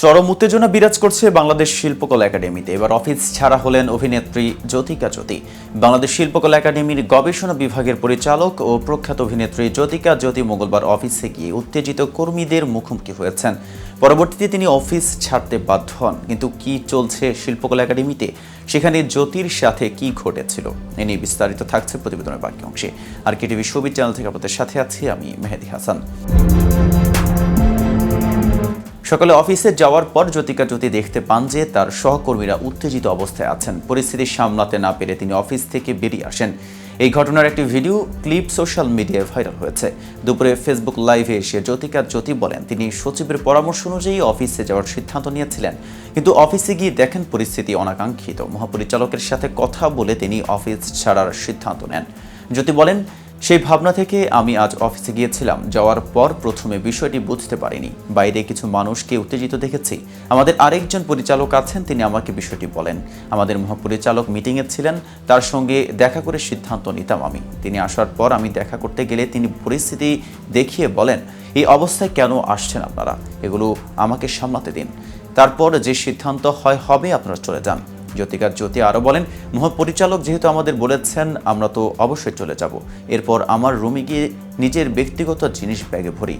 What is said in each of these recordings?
চরম উত্তেজনা বিরাজ করছে বাংলাদেশ শিল্পকলা একাডেমিতে। এবার অফিস ছাড়া হলেন অভিনেত্রী জ্যোতিকা জ্যোতি। বাংলাদেশ শিল্পকলা একাডেমির গবেষণা বিভাগের পরিচালক ও প্রখ্যাত অভিনেত্রী জ্যোতিকা জ্যোতি মঙ্গলবার অফিসে গিয়ে উত্তেজিত কর্মীদের মুখোমুখি হয়েছেন। পরবর্তীতে তিনি অফিস ছাড়তে বাধ্য হন। কিন্তু কি চলছে শিল্পকলা একাডেমিতে? সেখানে জ্যোতির সাথে কি ঘটেছিল? এ নিয়ে বিস্তারিত থাকছে প্রতিবেদনের বাকি অংশে। আর কেটিভি ছবি চ্যানেল থেকে আপনাদের সাথে আছি আমি মেহেদি হাসান। সকালে অফিসে যাওয়ার পর জ্যোতিকা জ্যোতি দেখতে পান যে তার সহকর্মীরা উত্তেজিত অবস্থায় আছেন। পরিস্থিতি সামলাতে না পেরে তিনি অফিস থেকে বেরিয়ে আসেন। এই ঘটনার একটি ভিডিও, ক্লিপ সোশ্যাল মিডিয়ায় ভাইরাল হয়েছে। দুপুরে ফেসবুক লাইভে এসে জ্যোতিকা জ্যোতি বলেন, তিনি সচিবের পরামর্শ অনুযায়ী অফিসে যাওয়ার সিদ্ধান্ত নিয়েছিলেন, কিন্তু অফিসে গিয়ে দেখেন পরিস্থিতি অনাকাঙ্ক্ষিত। মহাপরিচালকের সাথে কথা বলে তিনি অফিস ছাড়ার সিদ্ধান্ত নেন। জ্যোতি বলেন সেই ভাবনা থেকে আমি আজ অফিসে গিয়েছিলাম, যাওয়ার পর প্রথমে বিষয়টি বুঝতে পারিনি। বাইরে কিছু মানুষকে উত্তেজিত দেখেছি। আমাদের আরেকজন পরিচালক আছেন, তিনি আমাকে বিষয়টি বলেন। আমাদের মহাপরিচালক মিটিংয়ে ছিলেন, তার সঙ্গে দেখা করে সিদ্ধান্ত নিতাম আমি। তিনি আসার পর আমি দেখা করতে গেলে তিনি পরিস্থিতি দেখিয়ে বলেন, এই অবস্থায় কেন আসছেন আপনারা? এগুলো আমাকে সামলাতে দিন। তারপর যে সিদ্ধান্ত হয়, হবে, আপনারা চলে যান। জ্যোতিকা জ্যোতি আরও বলেন মহাপরিচালক যেহেতু আমাদের বলেছেন, আমরা তো অবশ্যই চলে যাব। এরপর আমার রুমে গিয়ে নিজের ব্যক্তিগত জিনিস ব্যাগে ভরি।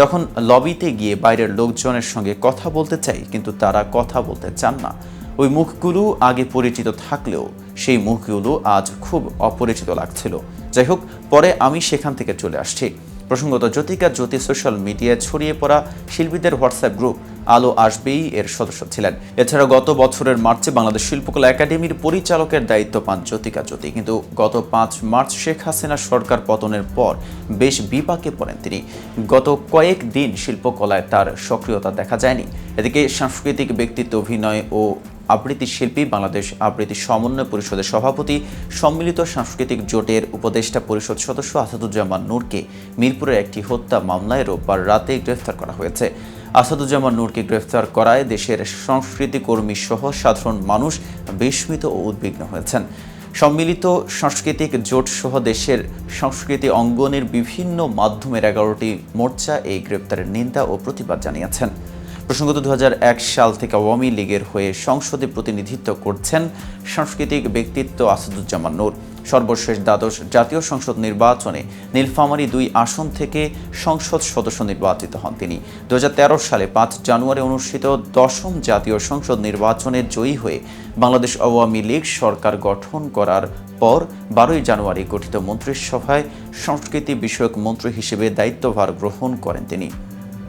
তখন লবিতে গিয়ে বাইরের লোকজনের সঙ্গে কথা বলতে চাই, কিন্তু তারা কথা বলতে চান না। ওই মুখগুলো আগে পরিচিত থাকলেও, সেই মুখগুলো আজ খুব অপরিচিত লাগছিল। যাই হোক, পরে আমি সেখান থেকে চলে আসছি। প্রসঙ্গত জ্যোতিকা জ্যোতি সোশ্যাল মিডিয়ায় ছড়িয়ে পড়া শিল্পীদের হোয়াটসঅ্যাপ গ্রুপ আলো আসবেই এর সদস্য ছিলেন। এছাড়া গত বছরের মার্চে বাংলাদেশ শিল্পকলা একাডেমির পরিচালকের দায়িত্ব পান জ্যোতিকা জ্যোতি। কিন্তু গত পাঁচ মার্চ শেখ হাসিনা সরকার পতনের পর বেশ বিপাকে পড়েন তিনি। গত কয়েক দিন শিল্পকলায় তার সক্রিয়তা দেখা যায়নি। এদিকে সাংস্কৃতিক ব্যক্তিত্ব অভিনয় ও আবৃত্তি শিল্পী, বাংলাদেশ আবৃত্তি সমন্বয় পরিষদের সভাপতি, সম্মিলিত সাংস্কৃতিক জোটের উপদেষ্টা পরিষদ সদস্য আসাদুজ্জামান নূরকে মিরপুরের একটি হত্যা মামলায় রোববার রাতে গ্রেফতার করা হয়েছে। আসাদুজ্জামান নূরকে গ্রেফতার করায় দেশের সংস্কৃতি কর্মী সহ সাধারণ মানুষ বিস্মিত ও উদ্বিগ্ন হয়েছেন। সম্মিলিত সাংস্কৃতিক জোট সহ দেশের সংস্কৃতি অঙ্গনের বিভিন্ন মাধ্যমের এগারোটি মোর্চা এই গ্রেপ্তারের নিন্দা ও প্রতিবাদ জানিয়েছেন। প্রসঙ্গত দু হাজার এক সাল থেকে আওয়ামী লীগের হয়ে সংসদে প্রতিনিধিত্ব করছেন সাংস্কৃতিক ব্যক্তিত্ব আসাদুজ্জামান নূর। সর্বশেষ দ্বাদশ জাতীয় সংসদ নির্বাচনে নীলফামারী দুই আসন থেকে সংসদ সদস্য নির্বাচিত হন তিনি। দু হাজার তেরো সালে পাঁচ জানুয়ারি অনুষ্ঠিত দশম জাতীয় সংসদ নির্বাচনে জয়ী হয়ে বাংলাদেশ আওয়ামী লীগ সরকার গঠন করার পর বারোই জানুয়ারি গঠিত মন্ত্রিসভায় সংস্কৃতি বিষয়ক মন্ত্রী হিসেবে দায়িত্বভার গ্রহণ করেন তিনি।